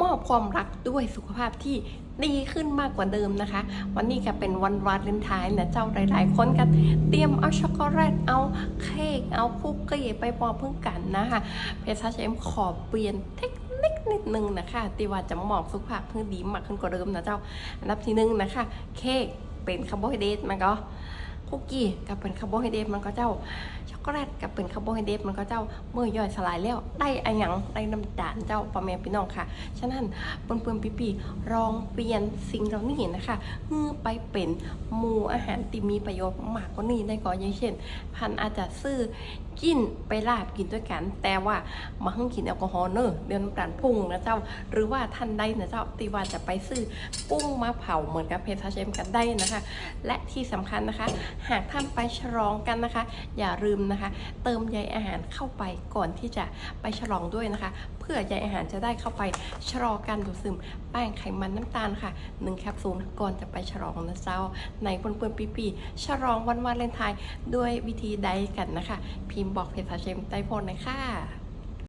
มอบความรักด้วยสุขภาพที่ดีขึ้นมากกว่าเดิมนะคะ วันนี้ก็เป็นวันวาเลนไทน์นะเจ้าหลายๆ คนกันเตรียมเอาช็อกโกแลตเอาเค้กเอาคุกกี้ไปมอเพื่อกันนะคะเพชรเชมขอเปลี่ยนเทคนิคนิดนึงนะคะตีว่าจะมอบสุขภาพเพื่อดีมากขึ้นกว่าเดิมนะเจ้าอันดับที่หนึ่งนะคะ เค้กเป็นคาร์โบไฮเดรตมันก็ คุกกี้กับเป็นคาร์โบไฮเดรตมันก็เจ้าช็อกโกแลตกับเป็นคาร์โบไฮเดรตมันก็เจ้าเมื่อย่อยสลายแล้วได้อะหยังได้น้ำตาลเจ้าพ่อแม่พี่น้องค่ะ ฉะนั้นเปื่อนๆพี่ๆลองเปลี่ยนสิ่งเหล่านี้นะคะเมื่อไปเป็นหมู่อาหารที่มีประโยชน์มากกว่านี้ได้ก่อนอย่างเช่น พันอาจจะซื้อ กินไปลาบกินด้วยกัน แต่ว่ามาให้กินแอลกอฮอล์เนอะเดือนน้ำตาลพุ่งนะเจ้า หรือว่าท่านใดนะเจ้าตีว่าจะไปซื้อกุ้งมาเผาเหมือนกับเพชรเชมกันได้นะคะ และที่สำคัญนะคะ หากท่านไปฉลองกันนะคะ อย่าลืมนะคะ เติมใยอาหารเข้าไปก่อนที่จะไปฉลองด้วยนะคะ เพื่อใยอาหารจะได้เข้าไปชะลอการดูดซึมแป้งไขมันน้ำตาลค่ะหนึ่งแคปซูลก่อนจะไปฉลองนะเจ้าในเปื่อนปีๆฉลองวันวาเลนไทน์ด้วยวิธีใดกันนะคะพิมมบอกเพจสาเชมไต้พลนะคะ